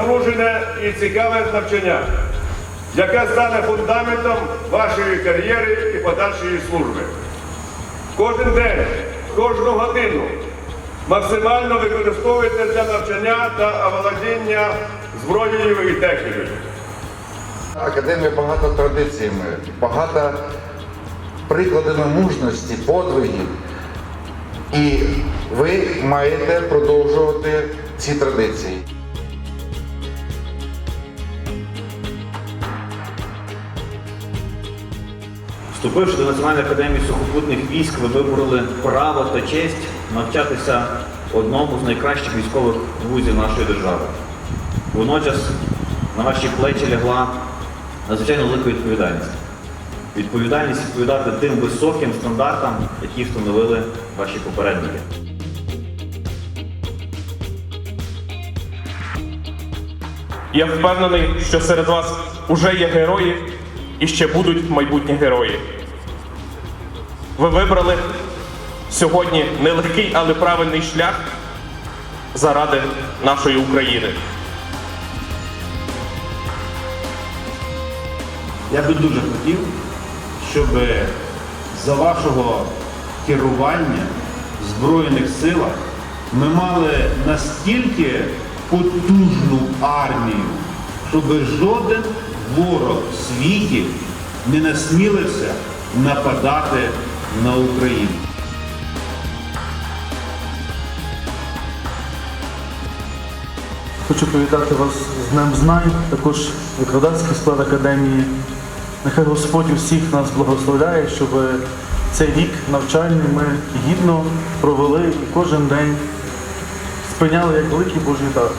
напружене і цікаве навчання, яке стане фундаментом вашої кар'єри і подальшої служби. Кожен день, кожну годину максимально використовуйте для навчання та оволодіння зброєю і технікою. Академія багато традиціями, багато прикладами мужності, подвигів. І ви маєте продовжувати ці традиції. Вступивши до Національної академії сухопутних військ, ви вибороли право та честь навчатися одному з найкращих військових вузів нашої держави. Водночас на ваші плечі лягла надзвичайно велика відповідальність. Відповідальність відповідати тим високим стандартам, які встановили ваші попередники. Я впевнений, що серед вас уже є герої і ще будуть майбутні герої. Ви вибрали сьогодні нелегкий, але правильний шлях заради нашої України. Я би дуже хотів, щоб за вашого керування в Збройних силах ми мали настільки потужну армію, щоб жоден ворог в світі не насмілився нападати на Україну. Хочу привітати вас з Днем Знань, також викладацький склад академії. Нехай Господь усіх нас благословляє, щоб цей рік навчальний ми гідно провели і кожен день сприйняли як великий Божий дар.